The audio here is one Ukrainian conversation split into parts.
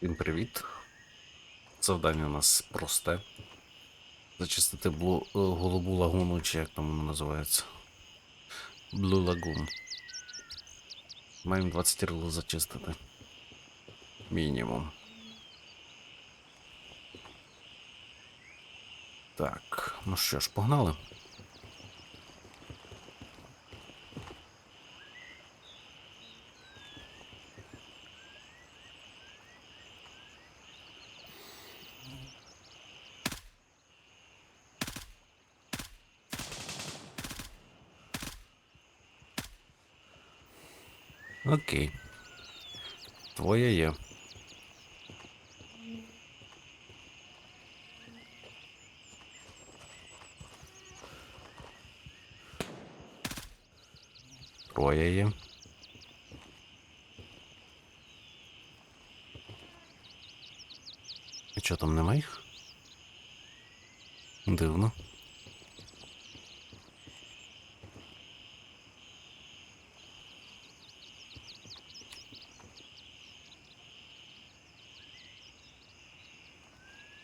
Всім привіт. Завдання у нас просте. Зачистити блу... е, голубу лагуну, чи як там воно називається. Blue Lagoon. Маємо 20 рил зачистити. Мінімум. Так, ну що ж, погнали. Окей. Твоє є. Твоє є. І що там нема їх? Дивно.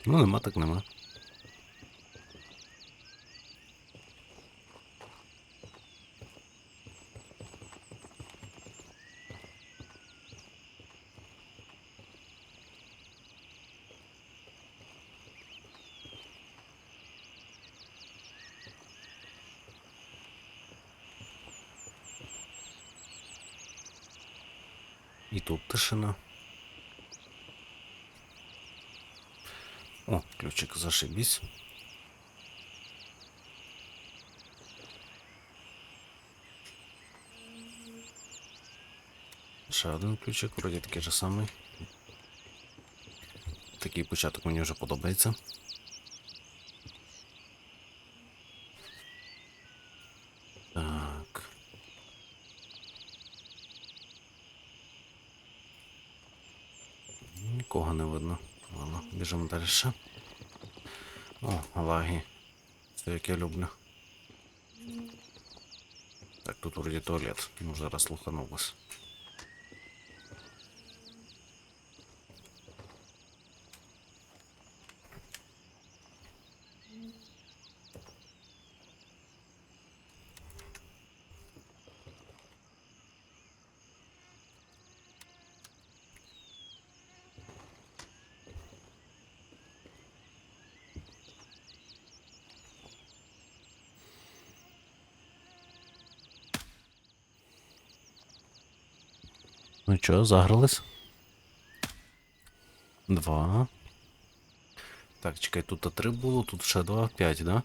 Ну, нема, так нема. І тут тишина. Ключик, зашибись. Ще один ключик, вроді такий же самий. Такий початок мені вже подобається. Так. Нікого не видно. Ладно, біжимо далі. ще. О, лаги. Це як я люблю. Так, тут вроді туалет. Ну, зараз слуханув Ну чого, загрались? Два. Так, чекай, тут три було, тут ще два, п'ять, да?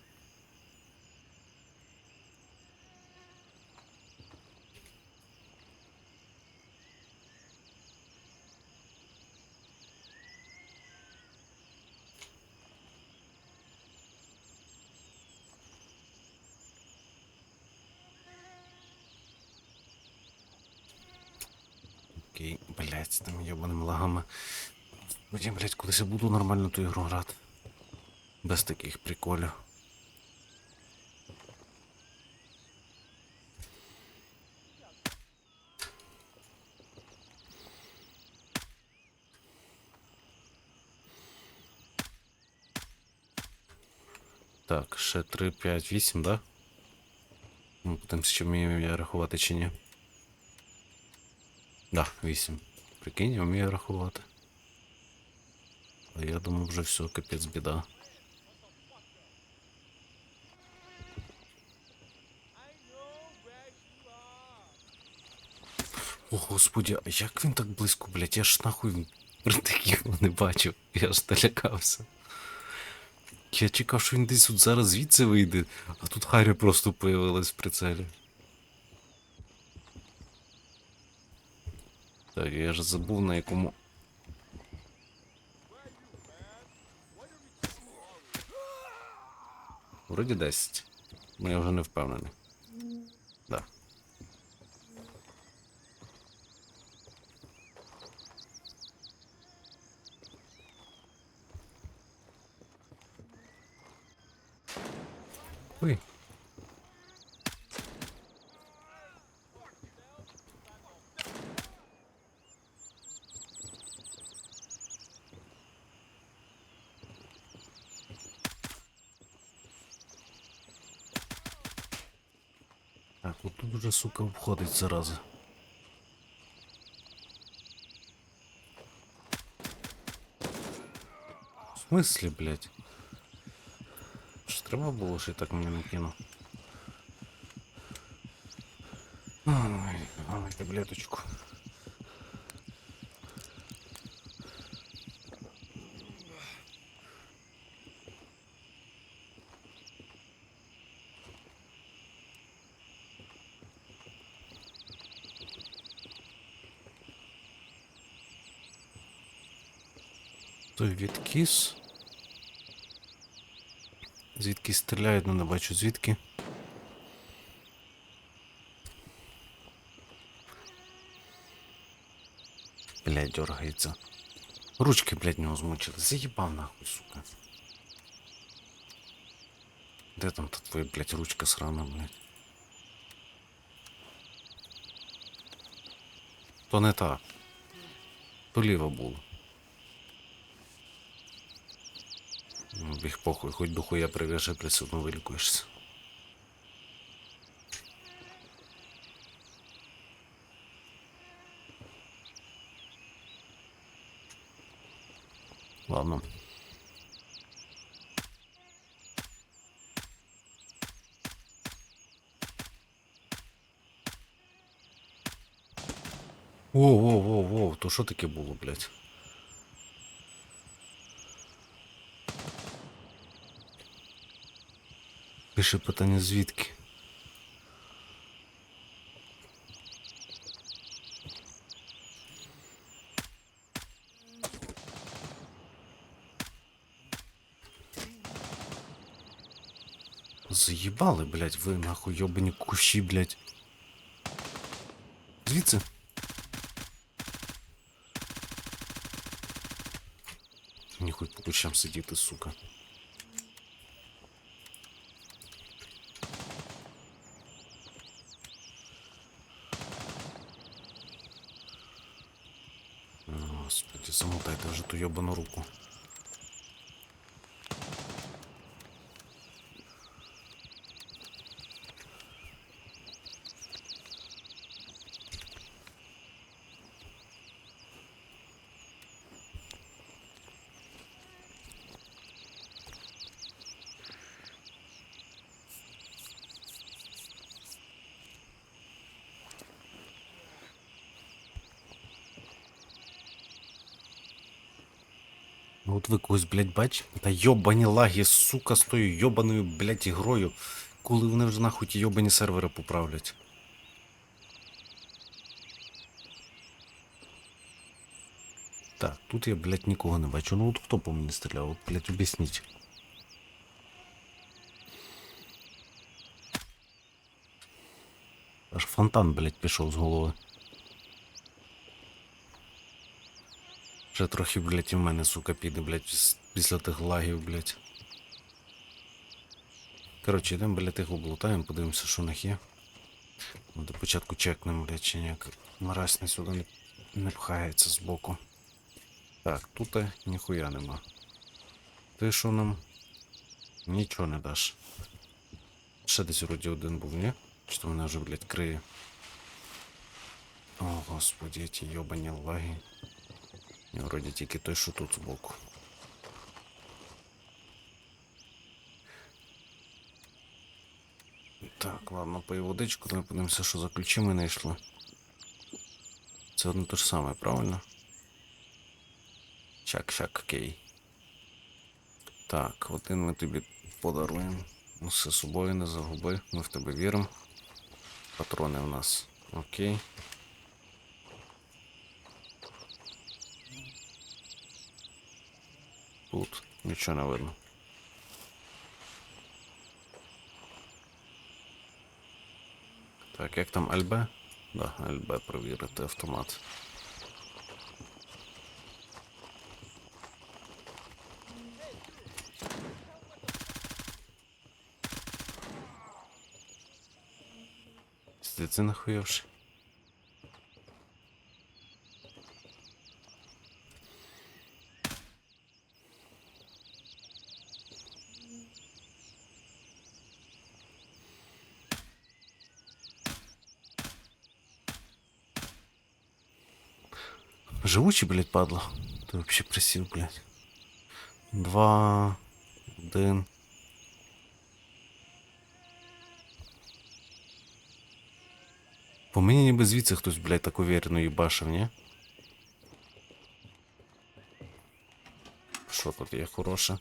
Окей, блять, з тими єбаними лагами. Потім, блять, колись я буду нормально ту ігру грати. Без таких приколів. Так, ще 3, 5, 8, да? Ну, подивимось, чи вмію я рахувати чи ні. Да, 8. Прикинь, я вмію рахувати. А я думав вже все, капець біда. О, господі, а як він так близько, блядь, я ж нахуй таких не бачив. Я ж налякався. Я чекав, що він десь от зараз звідси вийде, а тут Харі просто появилась в прицелі. Так, я ж забув на якому. Вроді 10. Ну я вже не впевнений. Так, от тут уже, сука, обходить зараза. В смислі, блядь? Що треба було, що я так мені не кинув? Ой, ой, таблеточку. Той відкіс. Звідки стріляють, ну не бачу звідки. Блядь, дергається. Ручки, блядь, нього змучили. Заїбав нахуй, сука. Де там та твоя, блядь, ручка срана, блядь? То не та. То ліва була. Біг похуй, хоч до хуя прив'яжи, блядь, все вилікуєшся. Ладно. Воу, воу, воу, воу, то що таке було, блядь? Пише питання звідки? Заїбали, блядь, ви нахуй йобані кущі, блядь. Звідси. Хоч по кущам сидіти, сука. О, Замотайте вже ту йобану руку. Ну от ви когось, блядь, бач? Та йобані лаги, сука, з тою йобаною, блядь, ігрою. Коли вони вже нахуй ті йобані сервери поправлять. Так, тут я, блядь, нікого не бачу. Ну от хто по мені стріляв? От, блядь, об'ясніть. Аж фонтан, блядь, пішов з голови. Вже трохи, блядь, і в мене, сука, піде, блядь, після тих лагів, блядь. Коротше, йдемо, блядь, їх облутаємо, подивимося, що в них є. Ну, до початку чекнемо, блядь, чи ніяк не сюди не, не пхається збоку. Так, тут е, ніхуя нема. Ти що нам? Нічого не даш. Ще десь вроді один був, ні? Чи то мене вже, блядь, криє. О, господи, ті йобані лаги. Вроді тільки той, що тут збоку. Так, ладно, пий водичку, давай подивимося, що за ключі ми знайшли. Це одно те ж саме, правильно? Чак, чак, окей. Так, один ми тобі подаруємо. Носи з собою не загуби, ми в тебе віримо. Патрони в нас. Окей. Тут нічого не видно. Так, як там ЛБ? Да, ЛБ провірити автомат. Ти нахуєвши? Живучий, блядь, падла. Ти вообще присів, блядь. Два. Один. По мені ніби звідси хтось, блядь, так уверенно їбашив, ні? Що тут є хороше?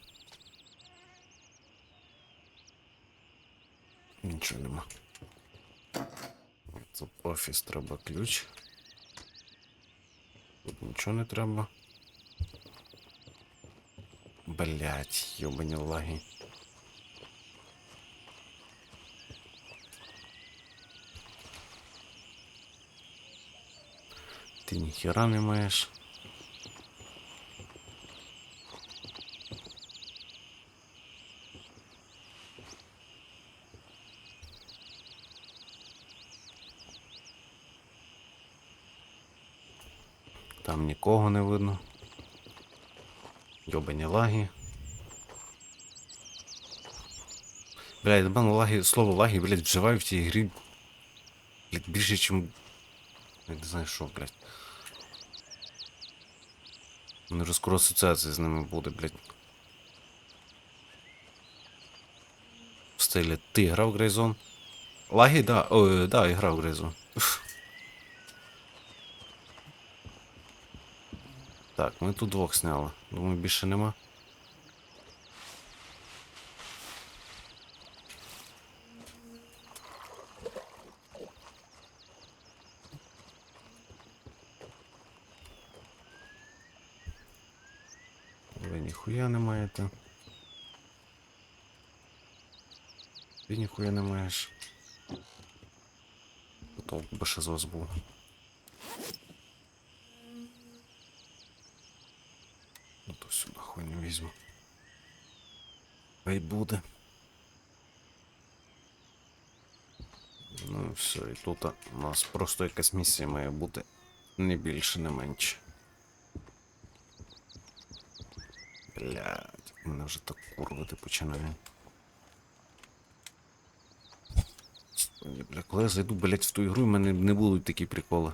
Нічого нема. Тут офіс треба ключ. Тут нічого не треба. Блять, йобані лаги. Ти ніхіра не маєш. Там нікого не видно. Йобані лаги. Блядь, напевно, лаги, слово лаги, блядь, вживаю в цій грі. Блядь, більше, чим. Я не знаю що, блядь. У мене вже скоро асоціація з ними буде, блядь. В стилі ти грав Грейзон? Лаги, да. О, да, я грав Грейзон. Так, ми тут двох сняли. Думаю, більше нема. Ви ніхуя не маєте. Ти ніхуя не маєш. Толк би ще з вас був. Ну то сюди хуй не візьму. Хай буде. Ну і все, і тут у нас просто якась місія має бути. Не більше, не менше. Блядь, мене вже так курвати починає. Бля, коли я зайду, блядь, в ту ігру, в мене не будуть такі приколи.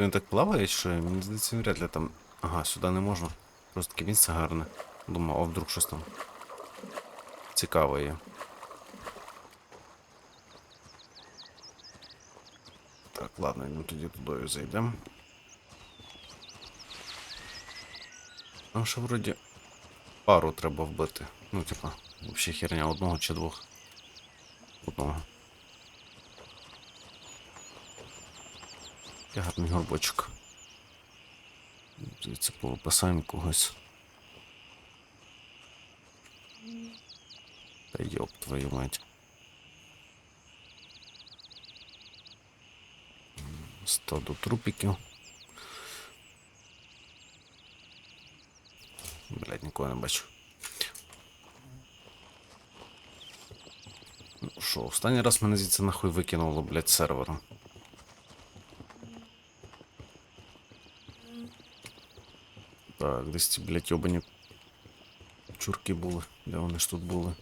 То він так плаває, що мені здається, вряд ли там. Ага, сюди не можна. Просто таке місце гарне. Думав, а вдруг щось там цікаве є. Так, ладно, ну тоді туди зайдемо. Нам ще вроді пару треба вбити. Ну, типа, взагалі херня одного чи двох. Одного. Я гарний горбочок. Звідси повипасаємо когось. Та йоп твою мать. Сто до трупиків. Блять, нікого не бачу. Ну що, останній раз мене звідси нахуй викинуло, блять, сервером. Так, десь ці, блять, йобані чурки були. Де вони ж тут були?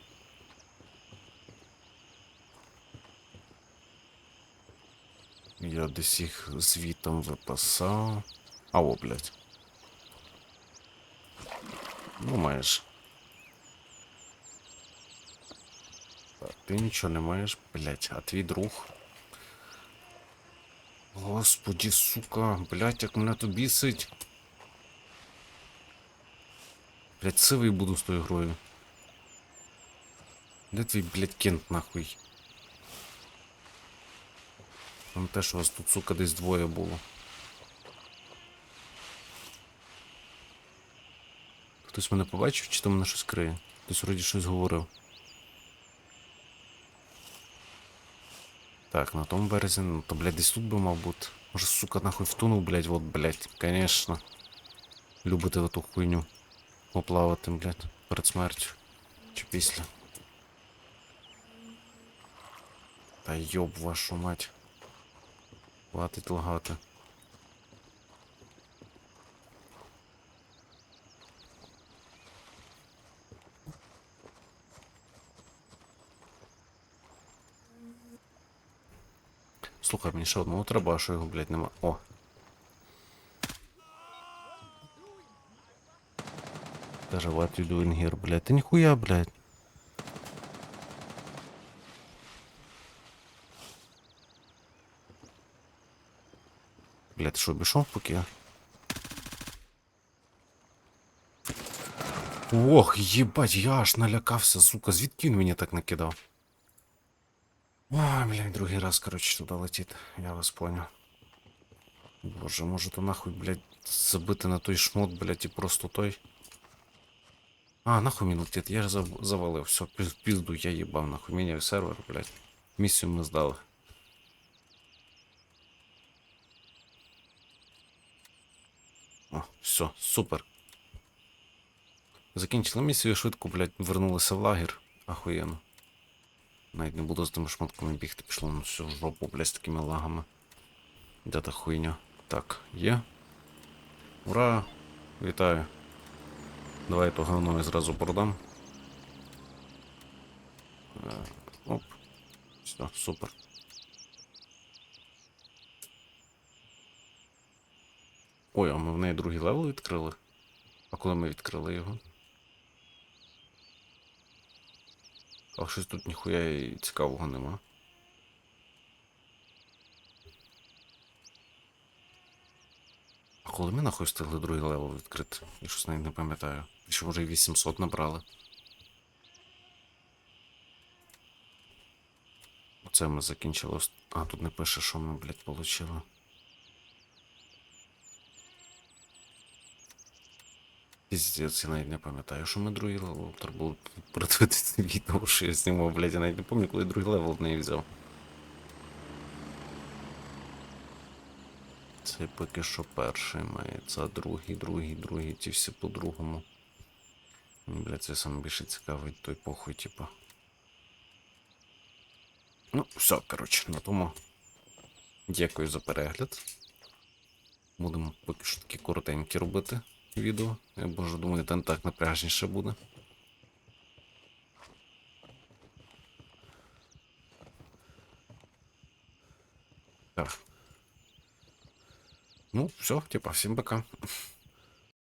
Я десь їх звітом випасав. А о, блядь. Ну, маєш. Так, ти нічого не маєш, блядь, а твій друг. Господі, сука, блядь, як мене то бісить. Блядь, сивий буду з тою грою. Де твій, блядь, кент нахуй? Там те, що вас тут, сука, десь двоє було. Хтось мене побачив, чи то мене щось криє? Хтось вроді щось говорив. Так, на тому березі, ну то, блядь, десь тут би мав бути. Може, сука, нахуй втонув, блядь, вот, блядь, конечно. Любите ту хуйню поплавати, блядь, перед смертю. Чи після. Та йоб вашу мать. Хватить лагати. Слухай, мені ще одного треба, а що його, блядь, нема. О! Даже what you doing here, блядь? Та ніхуя, блядь. Блядь, ти що, обійшов поки я? Ох, їбать, я аж налякався, сука, звідки він мені так накидав? Ой, блядь, другий раз, короче, туди летить, я вас понял. Боже, може то нахуй, блядь, забити на той шмот, блядь, і просто той. А, нахуй він я ж завалив, все, пізду я їбав, нахуй, міняю сервер, блядь. Місію ми здали. О, все, супер. Закінчили місію швидко, блядь, вернулися в лагер. Ахуєнно. Навіть не буду з тими шматками бігти, пішло на всю жопу, блядь, з такими лагами. Де та хуйня? Так, є. Ура! Вітаю. Давай то говно я зразу продам. Е, Оп. Все, супер. Ой, а ми в неї другий левел відкрили. А коли ми відкрили його? А щось тут ніхуя і цікавого нема. А коли ми нахуй встигли другий левел відкрити? Я щось навіть не пам'ятаю. Може і 800 набрали. Оце ми закінчили. А, тут не пише, що ми, блядь, получили. Піздець, я навіть не пам'ятаю, що ми другий левел. Треба було передивитися відео, що я знімав, блядь, я навіть не пам'ятаю, коли другий левел в неї взяв. Це поки що перший мається, другий, другий, другий, ті всі по-другому. Бля, це саме більше цікавий той похуй, типа. Ну, все, коротше, на тому. Дякую за перегляд. Будемо поки що такі коротенькі робити відео. Я боже думаю, там так напряжніше буде. Так. Ну, все, типа, всім пока.